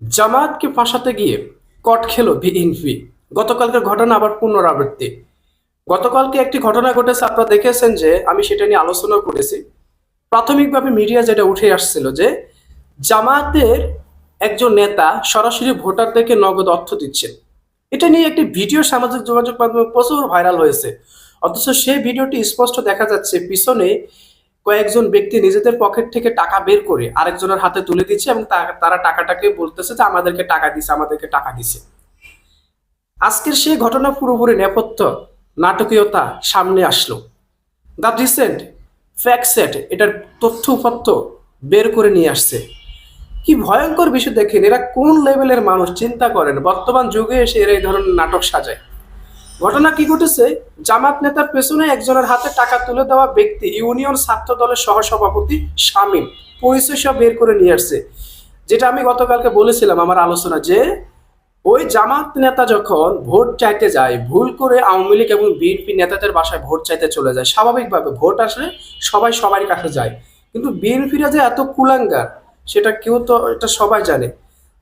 জামায়াতকে ফাঁসাতে গিয়ে কট খেলো বিএনপি। গতকালকের ঘটনা আবার পুনরাবৃত্তি। গতকালকে একটি ঘটনা ঘটেছে, আপনারা দেখেছেন যে আমি সেটা নিয়ে আলোচনা করেছি। প্রাথমিকভাবে মিডিয়া যেটা উঠে আসছিল যে জামায়াতের একজন নেতা সরাসরি ভোটারদেরকে নগদ অর্থ দিচ্ছেন এটা নিয়ে একটি ভিডিও সামাজিক যোগাযোগ মাধ্যমে প্রচুর ভাইরাল হয়েছে। অথচ সেই ভিডিওটি স্পষ্ট দেখা যাচ্ছে, পিছনে কয়েকজন ব্যক্তি নিজেদের পকেট থেকে টাকা বের করে আরেকজনের হাতে তুলে দিচ্ছে এবং তারা টাকাটাকে বলতেছে যে, আমাদেরকে টাকা দিছে, আমাদেরকে টাকা দিছে। আজকের সেই ঘটনা পুরোপুরি নেপথ্য নাটকীয়তা সামনে আসলো। দ্য রিসেন্ট ফ্যাক্ট সেট এটার তথ্য উপাত্য বের করে নিয়ে আসছে। কি ভয়ঙ্কর বিষয় দেখেন, এরা কোন লেভেলের মানুষ, চিন্তা করেন। বর্তমান যুগে এসে এরা এই ধরনের নাটক সাজায়। ঘটনা কি ঘটেছে? জামাত নেতার পেছনে একজনের হাতে টাকা তুলে দেওয়া ব্যক্তি ইউনিয়ন ছাত্র দলের সহসভাপতি শামীম পরিচয় সব বের করে নিয়ে আসছে। যেটা আমি গতকালকে বলেছিলাম আমার আলোচনা যে, ওই জামাত নেতা যখন ভোট চাইতে যায়, ভুল করে আওয়ামী লীগ এবং বিএনপি নেতাদের বাসায় ভোট চাইতে চলে যায়, স্বাভাবিকভাবে ভোট আসলে সবাই সবার কাছে যায়। কিন্তু বিএনপিরা যে এত কুলাঙ্গার, সেটা কেউ তো, এটা সবাই জানে।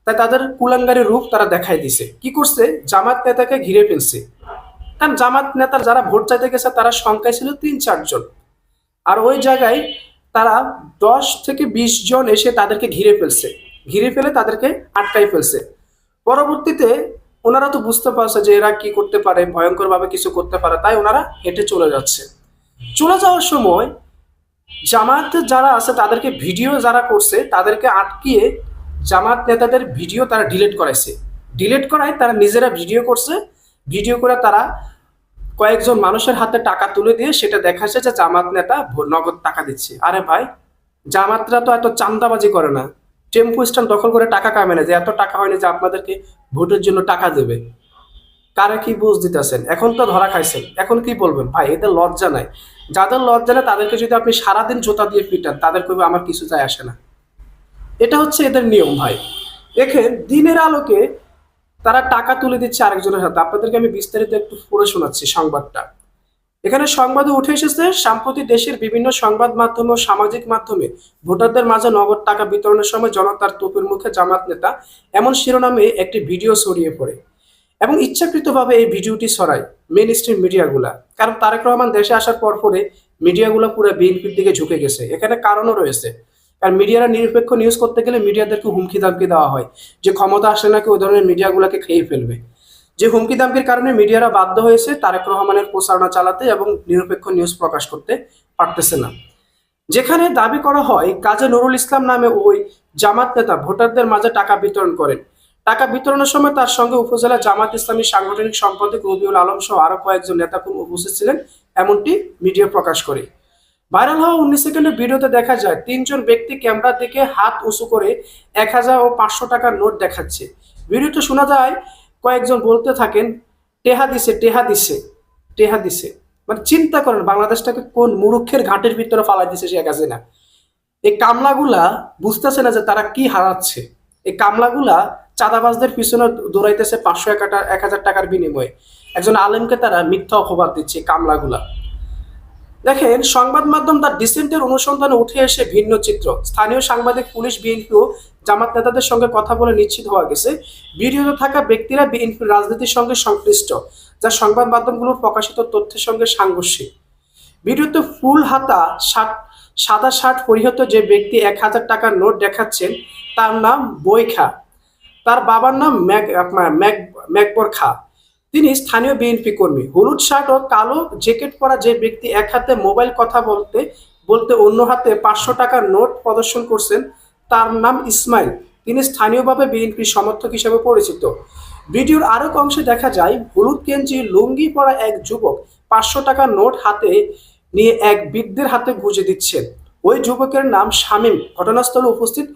তাই তাদের কুলাঙ্গারের রূপ তারা দেখাই দিছে। কি করছে? জামাত নেতাকে ঘিরে ফেলছে। কারণ জামাত নেতার যারা ভোট চাইতে গেছে, তারা সংখ্যায় ছিল তিন চারজন আর ওই জায়গায় তারা দশ থেকে বিশ জন এসে তাদেরকে ঘিরে ফেলছে। ঘিরে ফেলে তাদেরকে আটকাই ফেলছে। পরবর্তীতে ওনারা তো বুঝতে পারছে যে এরা কি করতে পারে, ভয়ঙ্করভাবে কিছু করতে পারে, তাই ওনারা হেঁটে চলে যাচ্ছে। চলে যাওয়ার সময় জামাত যারা আছে, তাদেরকে ভিডিও যারা করছে, তাদেরকে আটকিয়ে জামাত নেতাদের ভিডিও তারা ডিলিট করাইছে। ডিলিট করায় তারা নিজেরা ভিডিও করছে ভিডিও করে তারা কয়েকজন মানুষের হাতে টাকা তুলে দিয়ে সেটা দেখাচ্ছে যে জামাত নেতা নগদ টাকা দিচ্ছে। আরে ভাই, জামাতরা তো এত চান্দাবাজি করে না। টেম্পু স্ট্যান্ড দখল করে টাকা কামে না যে এত টাকা হয়নি যে আপনাদেরকে ভোটের জন্য টাকা দেবে। কারে কি বুঝ দিতেছেন? এখন তো ধরা খাইছেন। এখন কি বলবেন? ভাই, এদের লজ্জা নাই। যাদের লজ্জা নেই, তাদেরকে যদি আপনি সারাদিন জোতা দিয়ে পিটান, তাদের কইবে আমার কিছু যায় আসে না। এটা হচ্ছে এদের নিয়ম ভাই। দেখেন, দিনের আলোকে তারা টাকা তুলে দিচ্ছে আরেকজনের হাতে। আপনাদেরকে আমি বিস্তারিত একটু পড়ে শোনাচ্ছি সংবাদটা। এখানে সংবাদে উঠে এসেছে, সাম্প্রতিক দেশের বিভিন্ন সংবাদ মাধ্যম ও সামাজিক মাধ্যমে ভোটারদের মাঝে নগদ টাকা বিতরণের সময় জনতার তোপের মুখে জামাত নেতা এমন শিরোনামে একটি ভিডিও ছড়িয়ে পড়ে এবং ইচ্ছাকৃতভাবে এই ভিডিওটি ছড়ায় মেন স্ট্রিম মিডিয়াগুলা। কারণ তারেক রহমান দেশে আসার পর পরে মিডিয়াগুলো পুরো বিএনপির দিকে ঝুঁকে গেছে। এখানে কারণও রয়েছে। কারণ মিডিয়ারা নিরপেক্ষ নিউজ করতে গেলে মিডিয়াদেরকে হুমকি দামকি দেওয়া হয়। যে ক্ষমতা আসলে নাকি ওই ধরনের মিডিয়াগুলোকে খেয়ে ফেলবে। যে হুমকি দামকির কারণে মিডিয়ারা বাধ্য হয়েছে তারেক রহমানের প্রচারণা চালাতে এবং নিরপেক্ষ নিউজ প্রকাশ করতে পারতেছে না। যেখানে দাবি করা হয়, কাজী নুরুল ইসলাম নামে ওই জামাত নেতা ভোটারদের মাঝে টাকা বিতরণ করেন। টাকা বিতরণের সময় তার সঙ্গে উপজেলা জামাত ইসলামী সাংগঠনিক সম্পাদক রবিউল আলম সহ আরও কয়েকজন নেতাকর্মী উপস্থিত ছিলেন, এমনটি মিডিয়া প্রকাশ করে। ভাইরাল হওয়া উনিশ সেকেন্ডের ভিডিওতে দেখা যায়, তিনজন ব্যক্তি ক্যামেরার দিকে হাত উঁচু করে এক হাজার ও পাঁচশো টাকার নোট দেখাচ্ছে। ভিডিওতে শোনা যায়, কয়েকজন বলতে থাকেন, টেহা দিছে টেহা দিছে টেহা দিছে। মানে চিন্তা করেন, বাংলাদেশটাকে কোন মুরুক্ষের ঘাটের ভিতরে ফালাই দিছে শেখ হাসিনা? এই কামলাগুলা বুঝতেছে না যে তারা কি হারাচ্ছে। এই কামলাগুলা চাঁদাবাজদের পিছনে দৌড়াইতেছে পাঁচশো এক হাজার- টাকার বিনিময়ে। একজন আলেমকে তারা মিথ্যা অপবাদ দিচ্ছে কামলাগুলা। দেখেন, সংবাদ মাধ্যম তার ডিসেন্টের অনুসন্ধানে উঠে এসে ভিন্ন চিত্র। স্থানীয় সাংবাদিক, পুলিশ, বিএনপি ও জামাত নেতাদের সঙ্গে কথা বলে নিশ্চিত হওয়া গেছে। ভিডিওতে থাকা ব্যক্তিরা বিএনপির রাজনীতির সঙ্গে সংশ্লিষ্ট, যা সংবাদ মাধ্যমগুলোর প্রকাশিত তথ্যের সঙ্গে সাংঘর্ষিক। ভিডিওতে ফুল হাতা শার্ট সাদা শার্ট পরিহত যে ব্যক্তি এক হাজার টাকার নোট দেখাচ্ছেন, তার নাম বৈখা। তার বাবার নাম ম্যাক ম্যাক ম্যাকবর খা। তিনি স্থানীয় বিএনপি কর্মী। হলুদ শার্ট ও কালো জ্যাকেট পরা যে ব্যক্তি এক হাতে মোবাইল কথা বলতে বলতে অন্য হাতে পাঁচশো টাকার নোট প্রদর্শন করছেন, তার নাম ইসমাইল। তিনি স্থানীয়ভাবে বিএনপির সমর্থক হিসেবে পরিচিত। ভিডিওর আরও এক অংশে দেখা যায়, হলুদ গেঞ্জি, লুঙ্গি পরা এক যুবক পাঁচশো টাকার নোট হাতে নিয়ে এক বৃদ্ধের হাতে গুঁজে দিচ্ছেন। ওই যুবকের নাম শামীম। ঘটনাস্থলে উপস্থিত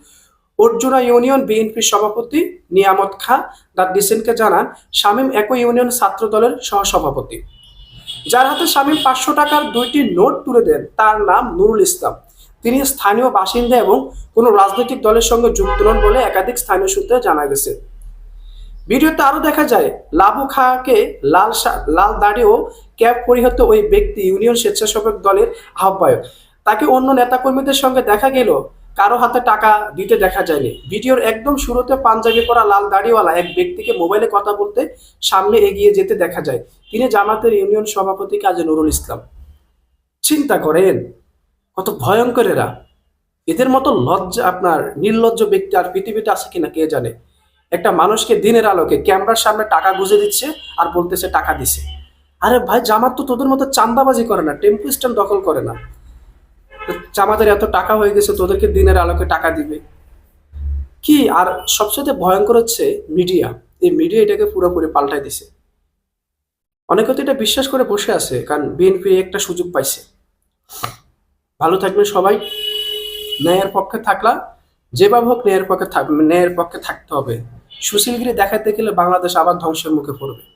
অর্জুনা ইউনিয়ন বিএনপির সভাপতি নিয়ামত খা দ্য ডিসেন্টকে জানান, শামীম একই ইউনিয়ন ছাত্র দলের সহসভাপতি। যার হাতে শামীম পাঁচশো টাকার দুইটি নোট তুলে দেন, তার নাম নুরুল ইসলাম। তিনি স্থানীয় বাসিন্দা এবং কোনো রাজনৈতিক দলের সঙ্গে যুক্ত নন বলে একাধিক স্থানীয় সূত্রে জানা গেছে। ভিডিওতে আরও দেখা যায়, লাবু খাকে লাল লাল দাড়ি ও ক্যাপ পরিহিত ওই ব্যক্তি ইউনিয়ন স্বেচ্ছাসেবক দলের আহ্বায়ক। তাকে অন্য নেতাকর্মীদের সঙ্গে দেখা গেল কারও হাতে টাকা দিতে দেখা যায়নি। ভিডিওর একদম শুরুতে পাঞ্জাবি পরা লাল দাড়িওয়ালা এক ব্যক্তিকে মোবাইলে কথা বলতে সামনে এগিয়ে যেতে দেখা যায়। তিনি জামাতের ইউনিয়ন সভাপতি কাজী নুরুল ইসলাম। চিন্তা করেন, কত ভয়ঙ্কর এরা। এদের মতো লজ্জা আপনার, নির্লজ্জ ব্যক্তি আর পৃথিবীতে আছে কিনা কে জানে? একটা মানুষকে দিনের আলোকে ক্যামেরার সামনে টাকা গুজে দিচ্ছে আর বলতেছে টাকা দিছে। আরে ভাই, জামাত তো তোদের মতো চান্দাবাজি করে না, টেম্পু স্ট্যান্ড দখল করে না। তো জামাতের এত টাকা হয়ে গেছে, তোদেরকে দিনের আলোকে টাকা দিবে। কি? আর সবচেয়ে ভয়ঙ্কর হচ্ছে মিডিয়া। এই মিডিয়া এটাকে পুরোপুরি পাল্টাই দিছে। অনেকে তো এটা বিশ্বাস করে বসে আছে, কারণ বিএনপি একটা সুযোগ পাইছে। ভালো থাকবেন সবাই। ন্যায়ের পক্ষে থাকলা, যেভাবে হোক ন্যায়ের পক্ষে ন্যায়ের পক্ষে থাকতে হবে। সুশীলগিরি দেখাতে গেলে বাংলাদেশ আবার ধ্বংসের মুখে পড়বে।